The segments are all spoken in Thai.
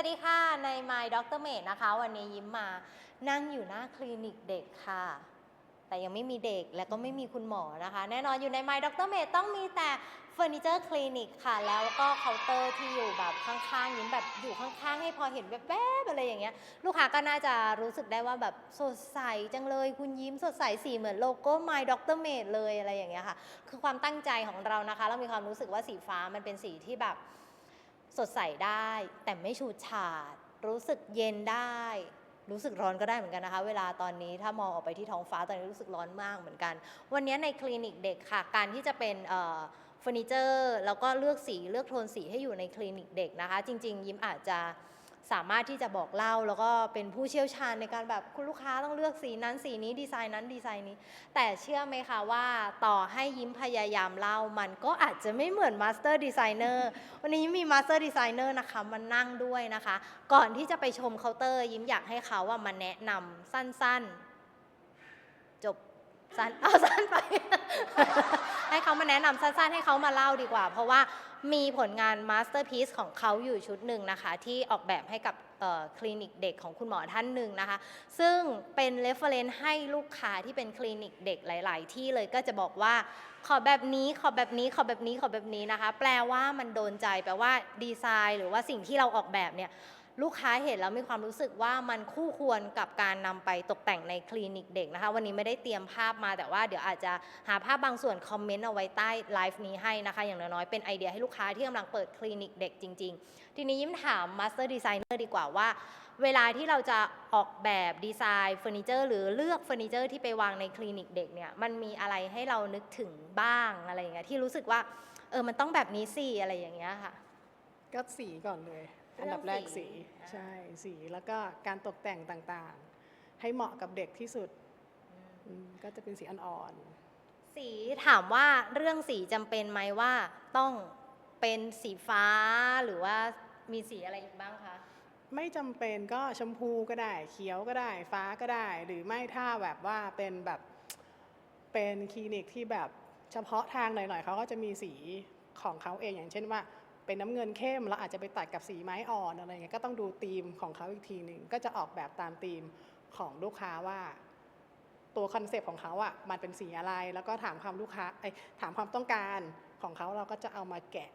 วัสดีค่ะ ใน My Dr. m a d นะคะ วันนี้ยิ้มมานั่งอยู่หน้าคลินิกเด็กค่ะ แต่ยังไม่มีเด็กและก็ไม่มีคุณหมอนะคะ แน่นอนอยู่ใน My Dr. m a d ต้องมีแต่เฟอร์นิเจอร์คลินิกค่ะ แล้วก็เคาน์เตอร์ที่อยู่แบบข้างๆยิ้มแบบอยู่ข้างๆ ให้พอเห็นแวบๆอะไรอย่างเงี้ย ลูกค้าก็น่าจะรู้สึกได้ว่าแบบสดใสจังเลยคุณยิ้มสดใสสีเหมือนโลโก้ My Dr. m a d เลยอะไรอย่างเงี้ยค่ะ คือความตั้งใจของเรานะคะ เรามีความรู้สึกว่าสีฟ้ามันเป็นสีที่แบบ สดใสได้ แต่ไม่ฉูดฉาด รู้สึกเย็นได้ รู้สึกร้อนก็ได้เหมือนกันนะคะ เวลาตอนนี้ถ้ามองออกไปที่ท้องฟ้าตอนนี้รู้สึกร้อนมากเหมือนกัน วันนี้ในคลินิกเด็กค่ะ การที่จะเป็นเอ่อเฟอร์นิเจอร์แล้วก็เลือกสีเลือกโทนสีให้อยู่ในคลินิกเด็กนะคะ จริง ๆ ยิ้มอาจจะ สามารถที่จะบอกเล่าแล้วก็เป็นผู้เชี่ยวชาญในการแบบคุณลูกค้าต้องเลือกสีนั้นสีนี้ดีไซน์นั้นดีไซน์นี้ แต่เชื่อไหมคะว่าต่อให้ยิ้มพยายามเล่า มันก็อาจจะไม่เหมือนมาสเตอร์ดีไซเนอร์วันนี้มีมาสเตอร์ดีไซเนอร์นะคะมานั่งด้วยนะคะ ก่อนที่จะไปชมเคาน์เตอร์ ยิ้มอยากให้เขาว่ามาแนะนำสั้นๆ จบสั้นเอาสั้นไป ให้เขามาแนะนำสั้นๆ ให้เขามาเล่าดีกว่า เพราะว่า มีผลงานมาสเตอร์พีซของเขาอยู่ชุดหนึ่งนะคะ ที่ออกแบบให้กับคลินิกเด็กของคุณหมอท่านหนึ่งนะคะ ซึ่งเป็นเรฟเฟรนซ์ให้ลูกค้าที่เป็นคลินิกเด็กหลาย ๆ ที่เลยก็จะบอกว่าขอแบบนี้ขอแบบนี้ขอแบบนี้ขอแบบนี้นะคะ แปลว่ามันโดนใจแปลว่าดีไซน์ หรือว่าสิ่งที่เราออกแบบเนี่ย ลูกค้าเห็นแล้วมีความรู้สึกว่ามันคู่ควรกับการนำไปตกแต่งในคลินิกเด็กนะคะ วันนี้ไม่ได้เตรียมภาพมาแต่ว่าเดี๋ยวอาจจะหาภาพบางส่วนคอมเมนต์เอาไว้ใต้ไลฟ์นี้ให้นะคะ อย่างน้อยๆเป็นไอเดียให้ลูกค้าที่กำลังเปิดคลินิกเด็กจริง ๆ ทีนี้ยิ้มถามมาสเตอร์ดีไซเนอร์ดีกว่าว่า เวลาที่เราจะออกแบบดีไซน์เฟอร์นิเจอร์หรือเลือกเฟอร์นิเจอร์ที่ไปวางในคลินิกเด็กเนี่ยมันมีอะไรให้เรานึกถึงบ้างอะไรอย่างเงี้ยที่รู้สึกว่าเออมันต้องแบบนี้สิอะไรอย่างเงี้ยค่ะก็สีก่อนเลย องอันดับแรกสีสีอ่าใช่สีแล้วก็การตกแต่งต่างๆ ให้เหมาะกับเด็กที่สุดอืมก็จะเป็นสีอ่อนสีถามว่าเรื่องสีจำเป็นไหมว่าต้องเป็นสีฟ้าหรือว่ามีสีอะไรอีกบ้างคะๆไม่จำเป็นก็ชมพูก็ได้เขียวก็ได้ฟ้าก็ได้ หรือไม่ถ้าแบบว่าเป็นแบบเป็นคลินิกที่แบบเฉพาะทางหน่อยๆเขาก็จะมีสีของเขาเองอย่างเช่นว่า เป็นน้ำเงินเข้มแล้วอาจจะไปตัดกับสีไม้อ่อนอะไรเงี้ยก็ต้องดูธีมของเขาอีกทีหนึ่งก็จะออกแบบตามธีมของลูกค้าว่า ตัวคอนเซปต์ของเขาอะมันเป็นสีอะไร แล้วก็ถามความลูกค้าไอถามความต้องการของเขาเราก็จะเอามาแกะ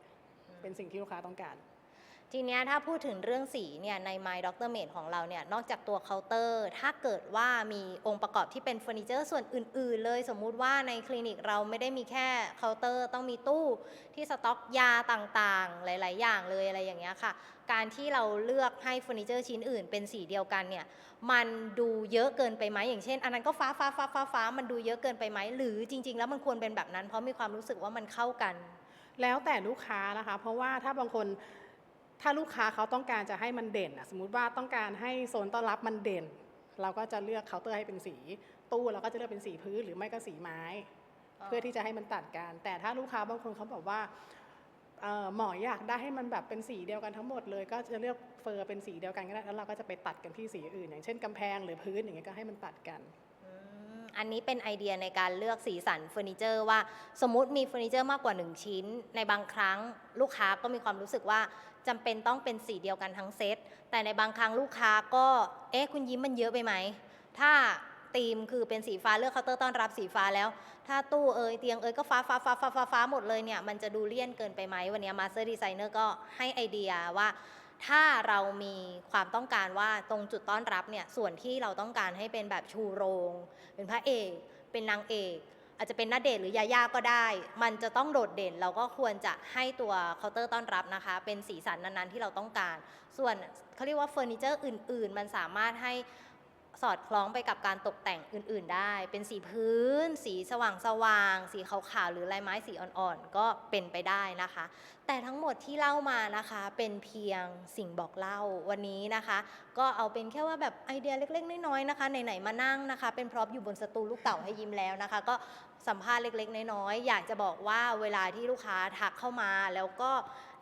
เป็นสิ่งที่ลูกค้าต้องการ ทีเนี้ยถ้าพูดถึงเรื่องสีเนี่ยใน My Dr. m a d ของเราเนี่ยนอกจากตัวเคาน์เตอร์ ถ้าเกิดว่ามีองค์ประกอบที่เป็นเฟอร์นิเจอร์ส่วนอื่น ๆ เลยสมมุติว่าในคลินิกเราไม่ได้มีแค่เคาน์เตอร์ ต้องมีตู้ที่สต็อกยาต่างๆ หลาย ๆ อย่างเลยอะไรอย่างเงี้ยค่ะ การที่เราเลือกให้เฟอร์นิเจอร์ชิ้นอื่น เป็นสีเดียวกันเนี่ยมันดูเยอะเกินไปไหมอย่างเช่น อันนั้นก็ฟ้าฟ้าฟ้าฟ้าฟ้ามันดูเยอะเกินไปไหมหรือจริง ๆ แล้วมันควรเป็นแบบนั้น เพราะมีความรู้สึกว่ามันเข้ากัน แล้วแต่ลูกค้านะคะ เพราะว่าถ้าบางคน ถ้าลูกค้าเขาต้องการจะให้มันเด่นอะสมมุติว่าต้องการให้โซนต้อนรับมันเด่น เราก็จะเลือกเคาน์เตอร์ให้เป็นสี ตู้เราก็จะเลือกเป็นสีพื้นหรือไม่ก็สีไม้ เพื่อที่จะให้มันตัดกัน แต่ถ้าลูกค้าบางคนเขาบอกว่าเอ่อหมออยากได้ให้มันแบบเป็นสีเดียวกันทั้งหมดเลย ก็จะเลือกเฟอร์เป็นสีเดียวกันก็ได้แล้วเราก็จะไปตัดกันที่สีอื่น อย่างเช่นกำแพงหรือพื้นอย่างเงี้ยก็ให้มันตัดกันอืมอันนี้เป็นไอเดียในการเลือกสีสันเฟอร์นิเจอร์ว่าสมมุติมีเฟอร์นิเจอร์มากกว่า 1 ชิ้น ในบางครั้งลูกค้าก็มีความรู้สึกว่า จำเป็นต้องเป็นสีเดียวกันทั้งเซต แต่ในบางครั้งลูกค้าก็เอ๊ะคุณยิ้มมันเยอะไปไหม ถ้าธีมคือเป็นสีฟ้าเลือกเคาน์เตอร์ต้อนรับสีฟ้าแล้ว ถ้าตู้เอยเตียงเอยก็ฟ้าฟ้าฟ้าฟ้าฟ้าฟ้าหมดเลยเนี่ย มันจะดูเลี่ยนเกินไปไหมวันนี้มาสเตอร์ดีไซเนอร์ก็ให้ไอเดียว่า ถ้าเรามีความต้องการว่าตรงจุดต้อนรับเนี่ยส่วนที่เราต้องการให้เป็นแบบชูโรง เป็นพระเอก เป็นนางเอก อาจจะเป็นนาเดทหรือยาย่าก็ได้ มันจะต้องโดดเด่น เราก็ควรจะให้ตัวเคาน์เตอร์ต้อนรับนะคะ เป็นสีสันนั้นๆที่เราต้องการ ส่วนเขาเรียกว่าเฟอร์นิเจอร์อื่น ๆ มันสามารถให้ สอดคล้องไปกับการตกแต่งอื่น ๆ ได้ เป็นสีพื้น สีสว่างสว่าง สีขาวๆหรือลายไม้สีอ่อนๆ ก็เป็นไปได้นะคะ แต่ทั้งหมดที่เล่ามานะคะ เป็นเพียงสิ่งบอกเล่าวันนี้นะคะ ก็เอาเป็นแค่ว่าแบบไอเดียเล็ก ๆ น้อยๆนะคะไหนๆมานั่งนะคะ เป็นพร็อพอยู่บนสตูลูกเต่าให้ยิ้มแล้วนะคะ ก็ สัมภาษณ์เล็กๆ น้อยๆ อยากจะบอกว่าเวลาที่ลูกค้าทักเข้ามา แล้วก็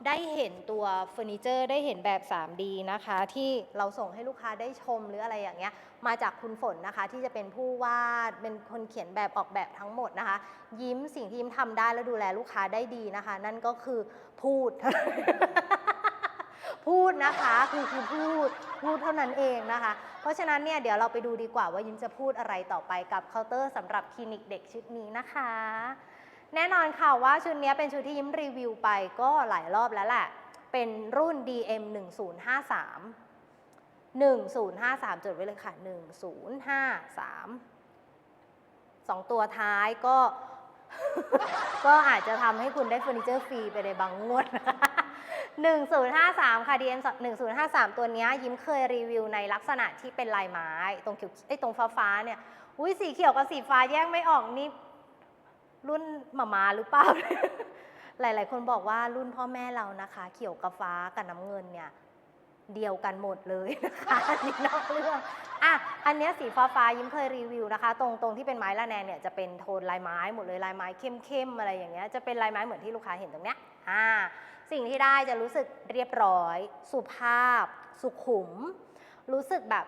ได้เห็นตัวเฟอร์นิเจอร์ได้เห็นแบบ 3D นะคะ ที่เราส่งให้ลูกค้าได้ชมหรืออะไรอย่างเงี้ยมาจากคุณฝนนะคะที่จะเป็นผู้วาดเป็นคนเขียนแบบออกแบบทั้งหมดนะคะ ยิ้มสิ่งที่ยิ้มทำได้และดูแลลูกค้าได้ดีนะคะ นั่นก็คือพูด พูดนะคะคือคือพูดพูดเท่านั้นเองนะคะ เพราะฉะนั้นเนี่ยเดี๋ยวเราไปดูดีกว่าว่ายิ้มจะพูดอะไรต่อไปกับเคาน์เตอร์สำหรับคลินิกเด็กชุดนี้นะคะ แน่นอนค่ะว่าชุดนี้เป็นชุดที่ยิ้มรีวิวไปก็หลายรอบแล้วแหละเป็นรุ่น DM 1053 1053 จดไว้เลยค่ะ 1053 สองตัวท้ายก็ ก็อาจจะทำให้คุณได้เฟอร์นิเจอร์ฟรีไปในบางงวด 1053 ค่ะ DM 1053 ตัวนี้ยิ้มเคยรีวิวในลักษณะที่เป็นลายไม้ ตรงเขียวไอ้ตรงฟ้าฟ้าๆเนี่ย อุ้ยสีเขียวกับสีฟ้าแยกไม่ออกนี่ รุ่นหมามาหรือเปล่า หลาย ๆ คนบอกว่ารุ่นพ่อแม่เรานะคะ เขียวกับฟ้ากับน้ำเงินเนี่ย เดียวกันหมดเลยนะคะนนี้นอกเรื่องอะอันนี้สีฟ้าฟ้ายิ้มเคยรีวิวนะคะ ตรงตรงที่เป็นไม้ละแนงเนี่ยจะเป็นโทนลายไม้หมดเลยลายไม้เข้มๆอะไรอย่างเงี้ยจะเป็นลายไม้เหมือนที่ลูกค้าเห็นตรงเนี้ยอ่าสิ่งที่ได้จะรู้สึกเรียบร้อย สุภาพ สุขุม รู้สึกแบบ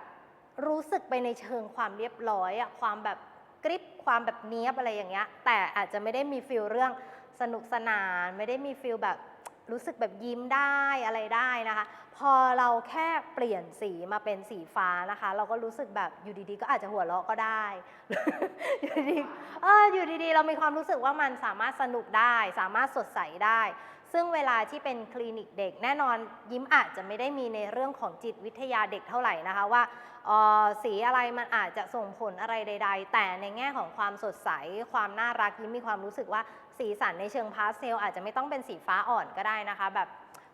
รู้สึกไปในเชิงความเรียบร้อยอะความแบบกริบความแบบเนี้ยบอะไรอย่างเงี้ยแต่อาจจะไม่ได้มีฟิลเรื่องสนุกสนาน ไม่ได้มีฟิลแบบ รู้สึกแบบยิ้มได้อะไรได้นะคะ พอเราแค่เปลี่ยนสีมาเป็นสีฟ้านะคะ เราก็รู้สึกแบบอยู่ดีๆ ก็อาจจะหัวเราะก็ได้ อยู่ดีๆเอออยู่ดีๆ เรามีความรู้สึกว่ามันสามารถสนุกได้ สามารถสดใสได้ ซึ่งเวลาที่เป็นคลินิกเด็กแน่นอนยิ้มอาจจะไม่ได้มีในเรื่องของจิตวิทยาเด็กเท่าไหร่นะคะว่าออสีอะไรมันอาจจะส่งผลอะไรใด ๆ แต่ในแง่ของความสดใส ความน่ารักยิ้มมีความรู้สึกว่า สีสันในเชิงพาสเทลอาจจะไม่ต้องเป็นสีฟ้าอ่อนก็ได้นะคะ แบบ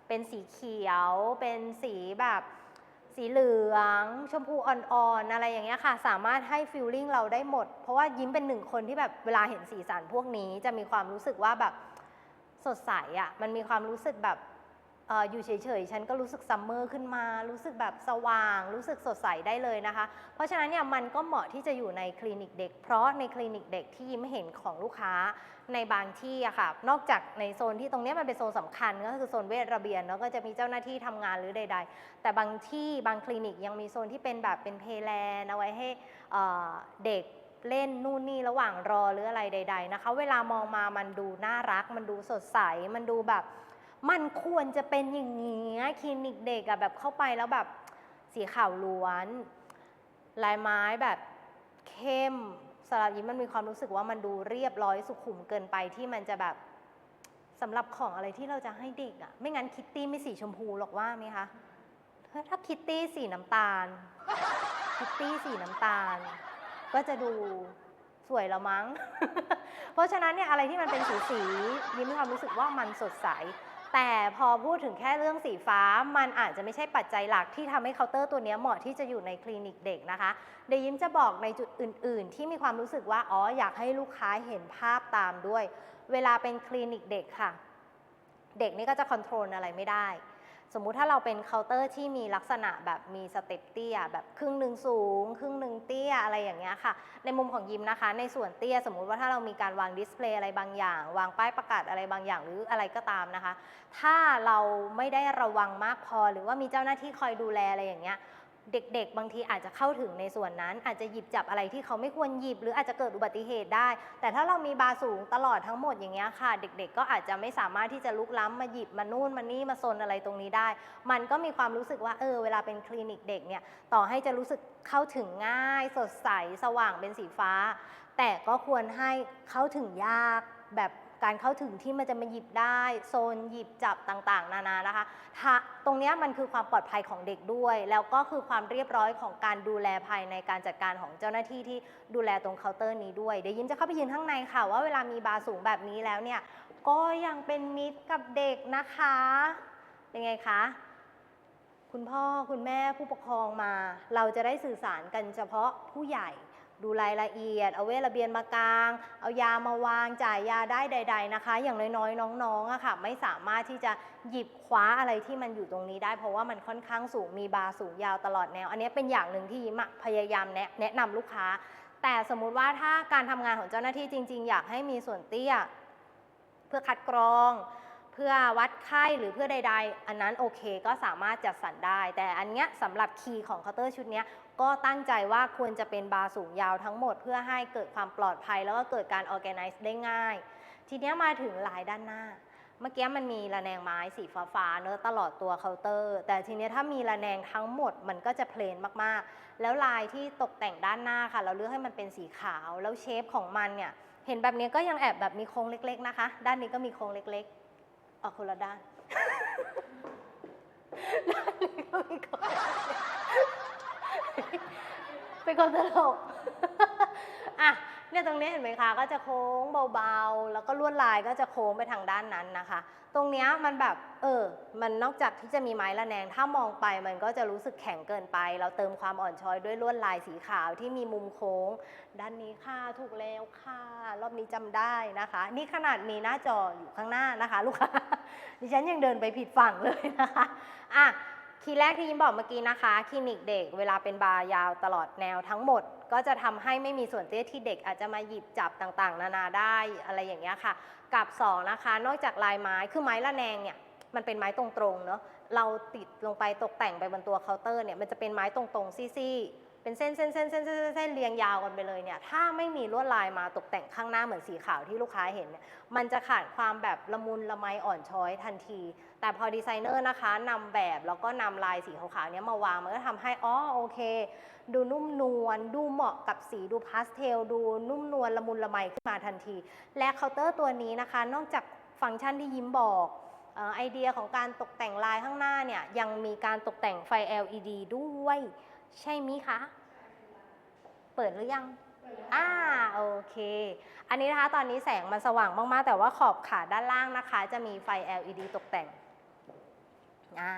เป็นสีเขียว เป็นสีแบบสีเหลือง ชมพูอ่อนๆอะไรอย่างเงี้ยค่ะ สามารถให้ฟิลลิ่งเราได้หมด เพราะว่ายิ้มเป็นหนึ่งคนที่แบบเวลาเห็นสีสันพวกนี้ จะมีความรู้สึกว่าแบบสดใสอะ่ะมันมีความรู้สึกแบบ อยู่เฉยๆ ฉันก็รู้สึกซัมเมอร์ขึ้นมา รู้สึกแบบสว่าง รู้สึกสดใสได้เลยนะคะ เพราะฉะนั้นเนี่ยมันก็เหมาะที่จะอยู่ในคลินิกเด็ก เพราะในคลินิกเด็กที่ยิ้มเห็นของลูกค้าในบางที่อะค่ะ นอกจากในโซนที่ตรงนี้มันเป็นโซนสำคัญก็คือโซนเวชระเบียนเนาะก็จะมีเจ้าหน้าที่ทำงานหรือใด ๆ แต่บางที่บางคลินิกยังมีโซนที่เป็นแบบเป็นเพลนเอาไว้ให้เด็กเล่นนู่นนี่ระหว่างรอหรืออะไรใด ๆ นะคะ เวลามองมามันดูน่ารัก มันดูสดใส มันดูแบบ มันควรจะเป็นอย่างนี้คลินิกเด็กอะแบบเข้าไปแล้วแบบสีขาวล้วน ลายไม้แบบเข้มสำหรับยิ้มมันมีความรู้สึกว่ามันดูเรียบร้อยสุขุมเกินไปที่มันจะแบบสำหรับของอะไรที่เราจะให้เด็กอะไม่งั้นคิตตี้ไม่สีชมพูหรอกว่าไหมคะถ้าคิตตี้สีน้ำตาล คิตตี้สีน้ำตาล ก็จะดูสวยแล้วมั้ง เพราะฉะนั้นเนี่ยอะไรที่มันเป็นสีสียิ้มมีความรู้สึกว่ามันสดใส แต่พอพูดถึงแค่เรื่องสีฟ้า มันอาจจะไม่ใช่ปัจจัยหลักที่ทำให้เคาน์เตอร์ตัวนี้เหมาะที่จะอยู่ในคลินิกเด็กนะคะเดียวยิ้มจะบอกในจุดอื่น ๆ ที่มีความรู้สึกว่าอ๋ออยากให้ลูกค้าเห็นภาพตามด้วย เวลาเป็นคลินิกเด็กค่ะ เด็กนี่ก็จะคอนโทรลอะไรไม่ได้ สมมุติถ้าเราเป็นเคาน์เตอร์ที่มีลักษณะแบบมีสเต็ปเตี้ยแบบครึ่งหนึ่งสูง ครึ่งหนึ่งเตี้ยอะไรอย่างเงี้ยค่ะ ในมุมของยิมนะคะ ในส่วนเตี้ยสมมุติว่าถ้าเรามีการวางดิสเพลย์อะไรบางอย่าง วางป้ายประกาศอะไรบางอย่างหรืออะไรก็ตามนะคะ ถ้าเราไม่ได้ระวังมากพอหรือว่ามีเจ้าหน้าที่คอยดูแลอะไรอย่างเงี้ย เด็กๆ บางทีอาจจะเข้าถึงในส่วนนั้น อาจจะหยิบจับอะไรที่เขาไม่ควรหยิบ หรืออาจจะเกิดอุบัติเหตุได้ แต่ถ้าเรามีบาร์สูงตลอดทั้งหมดอย่างเงี้ยค่ะ เด็กๆ ก็อาจจะไม่สามารถที่จะลุกล้ำมาหยิบมานู่นมานี่มาโซนอะไรตรงนี้ได้ มันก็มีความรู้สึกว่าเออเวลาเป็นคลินิกเด็กเนี่ยต่อให้จะรู้สึกเข้าถึงง่าย สดใสสว่างเป็นสีฟ้า แต่ก็ควรให้เข้าถึงยากแบบ การเข้าถึงที่มันจะมาหยิบได้ โซนหยิบจับต่างๆ นานานะคะตรงนี้มันคือความปลอดภัยของเด็กด้วย แล้วก็คือความเรียบร้อยของการดูแลภายในการจัดการของเจ้าหน้าที่ที่ดูแลตรงเคาน์เตอร์นี้ด้วย เดี๋ยวยิ้มจะเข้าไปยืนข้างในค่ะ ว่าเวลามีบาร์สูงแบบนี้แล้วเนี่ยก็ยังเป็นมิตรกับเด็กนะคะเป็นไงคะคุณพ่อคุณแม่ผู้ปกครองมา เราจะได้สื่อสารกันเฉพาะผู้ใหญ่ ดูรายละเอียด เอาเวทระเบียนมากลาง เอายามาวางจ่ายยาได้ใด ๆนะคะ อย่างน้อยๆน้องๆอะค่ะ ไม่สามารถที่จะหยิบคว้าอะไรที่มันอยู่ตรงนี้ได้ เพราะว่ามันค่อนข้างสูงมีบาร์สูงยาวตลอดแนว อันนี้เป็นอย่างหนึ่งที่ยิ้มะพยายามแนะแนะนำลูกค้า แต่สมมุติว่าถ้าการทำงานของเจ้าหน้าที่จริง ๆ อยากให้มีส่วนเตี้ย เพื่อคัดกรองเพื่อวัดไข้หรือเพื่อใด ๆ อันนั้นโอเคก็สามารถจัดสรรได้ แต่อันเนี้ยสำหรับคีย์ของเคาน์เตอร์ชุดเนี้ย ก็ตั้งใจว่าควรจะเป็นบาร์สูงยาวทั้งหมด เพื่อให้เกิดความปลอดภัย แล้วก็เกิดการ organize ได้ง่าย ทีนี้มาถึงลายด้านหน้า เมื่อกี้มันมีระแนงไม้สีฟ้าๆเนอะตลอดตัวเคาน์เตอร์ แต่ทีนี้ถ้ามีระแนงทั้งหมดมันก็จะเพลนมากๆ แล้วลายที่ตกแต่งด้านหน้าค่ะ เราเลือกให้มันเป็นสีขาว แล้วเชฟของมันเนี่ยเห็นแบบนี้ก็ยังแอบแบบมีโค้งเล็ก ๆนะคะ ด้านนี้ก็มีโค้งเล็กๆออกคนละด้านด้านนี้ก็มีโค้ง เล็กๆเป็นคนตลก อะ เนี่ยตรงนี้เห็นไหมคะ ก็จะโค้งเบาๆ แล้วก็ลวดลายก็จะโค้งไปทางด้านนั้นนะคะ ตรงเนี้ยมันแบบ เออ มันนอกจากที่จะมีไม้ระแนง ถ้ามองไปมันก็จะรู้สึกแข็งเกินไป เราเติมความอ่อนช้อยด้วยลวดลายสีขาวที่มีมุมโค้ง ด้านนี้ค่ะ ถูกแล้วค่ะ รอบนี้จำได้นะคะ นี่ขนาดมีหน้าจออยู่ข้างหน้านะคะ ลูกค้า ดิฉันยังเดินไปผิดฝั่งเลยนะคะ อะ คีย์แรกที่ยิ้มบอกเมื่อกี้นะคะ คลินิกเด็กเวลาเป็นบาร์ยาวตลอดแนวทั้งหมด ก็จะทำให้ไม่มีส่วนเตี้ยที่เด็กอาจจะมาหยิบจับต่างๆ นานาได้อะไรอย่างเงี้ยค่ะ กับสองนะคะ นอกจากลายไม้คือไม้ละแนงเนี่ยมันเป็นไม้ตรงๆเนาะเราติดลงไปตกแต่งไปบนตัวเคาน์เตอร์เนี่ยมันจะเป็นไม้ตรงๆซี่ๆเป็นเส้นเส้นเส้นเส้นเส้นเส้นเรียงยาวกันไปเลยเนี่ยถ้าไม่มีลวดลายมาตกแต่งข้างหน้าเหมือนสีขาวที่ลูกค้าเห็นเนี่ยมันจะขาดความแบบละมุนละไมอ่อนช้อยทันที แต่พอดีไซเนอร์นะคะนำแบบแล้วก็นำลายสีขาวๆเนี้ยมาวางมันก็ทำให้อ๋อโอเค ดูนุ่มนวลดูเหมาะกับสีดูพาสเทลดูนุ่มนวลละมุนละไมขึ้นมาทันที และเคาน์เตอร์ตัวนี้นะคะ นอกจากฟังก์ชันที่ยิ้มบอกเอ่อไอเดียของการตกแต่งลายข้างหน้าเนี่ยยังมีการตกแต่งไฟ LED ด้วย ใช่ไหมยคะ เปิดหรือยังอ่าโอเค อันนี้นะคะตอนนี้แสงมันสว่างมาก ๆ แต่ว่าขอบขาด้านล่างนะคะ จะมีไฟ LED ตกแต่ง อ่า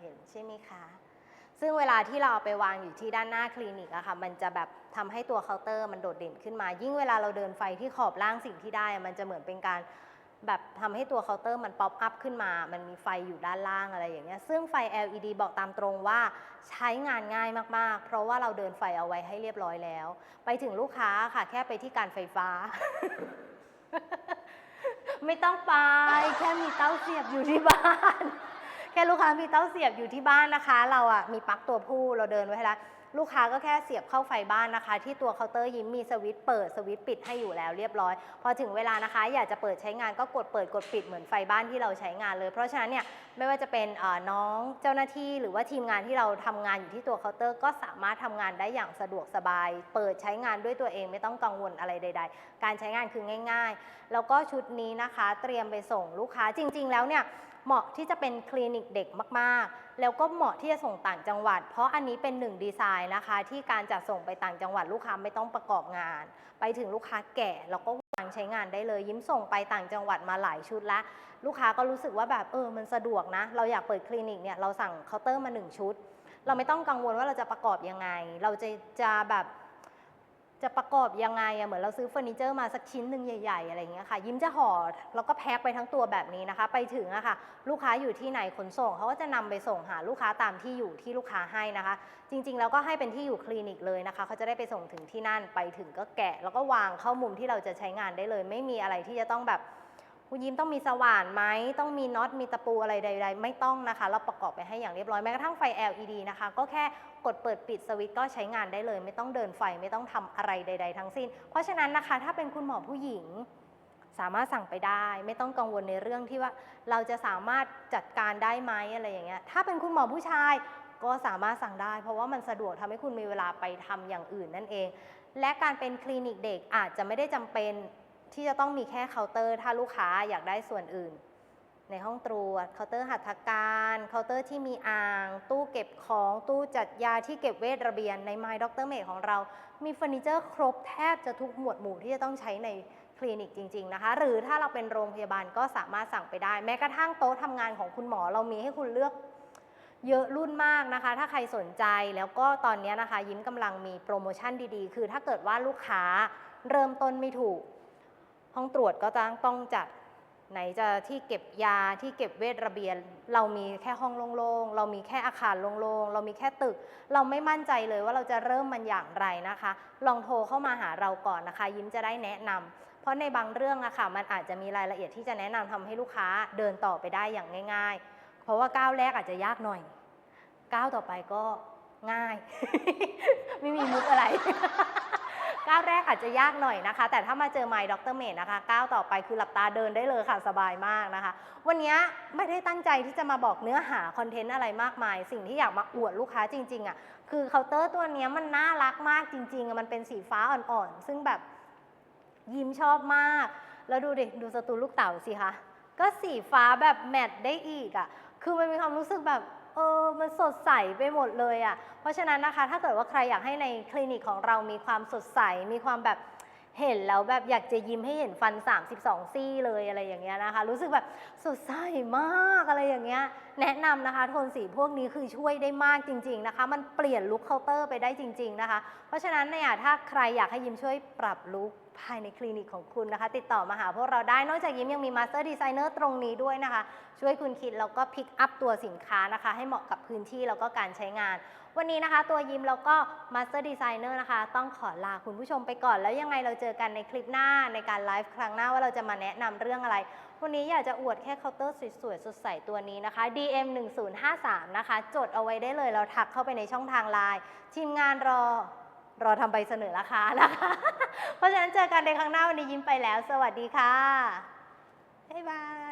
เห็นใช่ไหมคะซึ่งเวลาที่เราไปวางอยู่ที่ด้านหน้าคลินิกอะค่ะ มันจะแบบทำให้ตัวเคาน์เตอร์มันโดดเด่นขึ้นมา ยิ่งเวลาเราเดินไฟที่ขอบล่างสิ่งที่ได้ มันจะเหมือนเป็นการแบบทำให้ตัวเคาน์เตอร์มันป๊อปอัพขึ้นมา มันมีไฟอยู่ด้านล่างอะไรอย่างเงี้ย ซึ่งไฟ LED บอกตามตรงว่าใช้งานง่ายมากๆ เพราะว่าเราเดินไฟเอาไว้ให้เรียบร้อยแล้ว ไปถึงลูกค้าค่ะแค่ไปที่การไฟฟ้า ไม่ต้องไป แค่มีเต้าเสียบอยู่ที่บ้าน แค่ลูกค้ามีเต้าเสียบอยู่ที่บ้านนะคะ เราอะมีปลั๊กตัวผู้เราเดินไว้แล้วลูกค้าก็แค่เสียบเข้าไฟบ้านนะคะ ที่ตัวเคาน์เตอร์ยิ้มมีสวิตช์เปิดสวิตช์ปิดให้อยู่แล้วเรียบร้อย พอถึงเวลานะคะ อยากจะเปิดใช้งานก็กดเปิดกดปิดเหมือนไฟบ้านที่เราใช้งานเลย เพราะฉะนั้นเนี่ยไม่ว่าจะเป็นน้องเจ้าหน้าที่ หรือว่าทีมงานที่เราทำงานอยู่ที่ตัวเคาน์เตอร์ ก็สามารถทำงานได้อย่างสะดวกสบาย เปิดใช้งานด้วยตัวเองไม่ต้องกังวลอะไรใด ๆ การใช้งานคือง่าย ๆ แล้วก็ชุดนี้นะคะ เตรียมไปส่งลูกค้าจริง ๆ แล้วเนี่ย เหมาะที่จะเป็นคลินิกเด็กมากๆ แล้วก็เหมาะที่จะส่งต่างจังหวัด เพราะอันนี้เป็นหนึ่งดีไซน์นะคะ ที่การจัดส่งไปต่างจังหวัดลูกค้าไม่ต้องประกอบงาน ไปถึงลูกค้าแก่แล้วก็วางใช้งานได้เลย ยิ้มส่งไปต่างจังหวัดมาหลายชุดแล้วลูกค้าก็รู้สึกว่าแบบเออมันสะดวกนะ เราอยากเปิดคลินิกเนี่ยเราสั่งเคาน์เตอร์มาหนึ่งชุด เราไม่ต้องกังวลว่าเราจะประกอบยังไง เราจะจะแบบ จะประกอบยังไงอะเหมือนเราซื้อเฟอร์นิเจอร์มาสักชิ้นหนึ่งใหญ่ ๆ อะไรอย่างเงี้ยค่ะ ยิ้มจะห่อแล้วก็แพ็คไปทั้งตัวแบบนี้นะคะ ไปถึงอะค่ะ ลูกค้าอยู่ที่ไหนขนส่งเขาก็จะนำไปส่งหาลูกค้าตามที่อยู่ที่ลูกค้าให้นะคะ จริง ๆ แล้วก็ให้เป็นที่อยู่คลินิกเลยนะคะเขาจะได้ไปส่งถึงที่นั่นไปถึงก็แกะ แล้วก็วางเข้ามุมที่เราจะใช้งานได้เลย ไม่มีอะไรที่จะต้องแบบ คุณยิ้มต้องมีสว่านไหมต้องมีน็อตมีตะปูอะไรใด ๆ ไม่ต้องนะคะ เราประกอบไปให้อย่างเรียบร้อยแม้กระทั่งไฟ LED นะคะ ก็แค่กดเปิดปิดสวิตช์ก็ใช้งานได้เลย ไม่ต้องเดินไฟไม่ต้องทำอะไรใด ๆ ทั้งสิ้น เพราะฉะนั้นนะคะ ถ้าเป็นคุณหมอผู้หญิง สามารถสั่งไปได้ ไม่ต้องกังวลในเรื่องที่ว่า เราจะสามารถจัดการได้ไหมอะไรอย่างเงี้ยถ้าเป็นคุณหมอผู้ชายก็สามารถสั่งได้ เพราะว่ามันสะดวกทำให้คุณมีเวลาไปทำอย่างอื่นนั่นเอง และการเป็นคลินิกเด็กอาจจะไม่ได้จำเป็น ที่จะต้องมีแค่เคาน์เตอร์ ถ้าลูกค้าอยากได้ส่วนอื่น ในห้องตรวจเคาน์เตอร์หัตถการเคาน์เตอร์ที่มีอ่าง ตู้เก็บของตู้จัดยาที่เก็บเวทระเบียนใน My Doctor Mate ของเรา มีเฟอร์นิเจอร์ครบแทบจะทุกหมวดหมู่ที่จะต้องใช้ในคลินิกจริง ๆนะคะ หรือถ้าเราเป็นโรงพยาบาลก็สามารถสั่งไปได้ แม้กระทั่งโต๊ะทำงานของคุณหมอเรามีให้คุณเลือกเยอะรุ่นมากนะคะ ถ้าใครสนใจแล้วก็ตอนนี้นะคะ ยิ้มกำลังมีโปรโมชั่นดีๆ คือถ้าเกิดว่าลูกค้าเริ่มต้นไม่ถูก ห้องตรวจก็ต้องต้องจัดไหนจะที่เก็บยาที่เก็บเวทระเบียน เรามีแค่ห้องโล่งๆ เรามีแค่อาคารโล่งๆ เรามีแค่ตึก เราไม่มั่นใจเลยว่าเราจะเริ่มมันอย่างไรนะคะ ลองโทรเข้ามาหาเราก่อนนะคะ ยิ้มจะได้แนะนำเพราะในบางเรื่องอะค่ะมันอาจจะมีรายละเอียดที่จะแนะนำทำให้ลูกค้าเดินต่อไปได้อย่างง่าย ๆ เพราะว่าก้าวแรกอาจจะยากหน่อย ก้าวต่อไปก็ง่าย ไม่มีมุกอะไร ก้าวแรกอาจจะยากหน่อยนะคะ แต่ถ้ามาเจอไมค์ดรเมดนะคะก้าวต่อไปคือหลับตาเดินได้เลยค่ะสบายมากนะคะ วันนี้ไม่ได้ตั้งใจที่จะมาบอกเนื้อหาคอนเทนต์อะไรมากมาย สิ่งที่อยากมาอวดลูกค้าจริงๆอะคือเคาน์เตอร์ตัวนี้มันน่ารักมากจริงๆ มันเป็นสีฟ้าอ่อนๆ ซึ่งแบบยิ้มชอบมาก แล้วดูดิดูสตูลูกเต๋าสิคะก็สีฟ้าแบบแมทได้อีกอะ่ะคือมันมีความรู้สึกแบบ เออมันสดใสไปหมดเลยอะ่ะเพราะฉะนั้นนะคะถ้าเกิดว่าใครอยากให้ในคลินิกของเรามีความสดใสมีความแบบเห็นแล้วแบบอยากจะยิ้มให้เห็นฟัน 32 ซี่เลยอะไรอย่างเงี้ยนะคะ รู้สึกแบบสดใสมากอะไรอย่างเงี้ย แนะนำนะคะโทนสีพวกนี้คือช่วยได้มากจริง ๆนะคะ มันเปลี่ยนลุคเคาน์เตอร์ไปได้จริง ๆนะคะ เพราะฉะนั้นเนี่ยถ้าใครอยากให้ยิ้มช่วยปรับลุค ภายในคลินิกของคุณนะคะ ติดต่อมาหาพวกเราได้นอกจากยิ้มยังมีมาสเตอร์ดีไซเนอร์ตรงนี้ด้วยนะคะ ช่วยคุณคิดแล้วก็พิกอัพตัวสินค้านะคะ ให้เหมาะกับพื้นที่แล้วก็การใช้งาน วันนี้นะคะ ตัวยิ้มแล้วก็มาสเตอร์ดีไซเนอร์นะคะ ต้องขอลาคุณผู้ชมไปก่อน แล้วยังไงเราเจอกันในคลิปหน้าในการไลฟ์ครั้งหน้าว่าเราจะมาแนะนำเรื่องอะไรวันนี้อยากจะอวดแค่เคาน์เตอร์สวยๆสดใสตัวนี้นะคะ DM 1053นะคะ จดเอาไว้ได้เลยเราทักเข้าไปในช่องทางไลน์ทีมงานรอ รอทำใบเสนอราคานะคะ เพราะฉะนั้นเจอกันในครั้งหน้าวันนี้ยิ้มไปแล้ว สวัสดีค่ะ บ๊ายบาย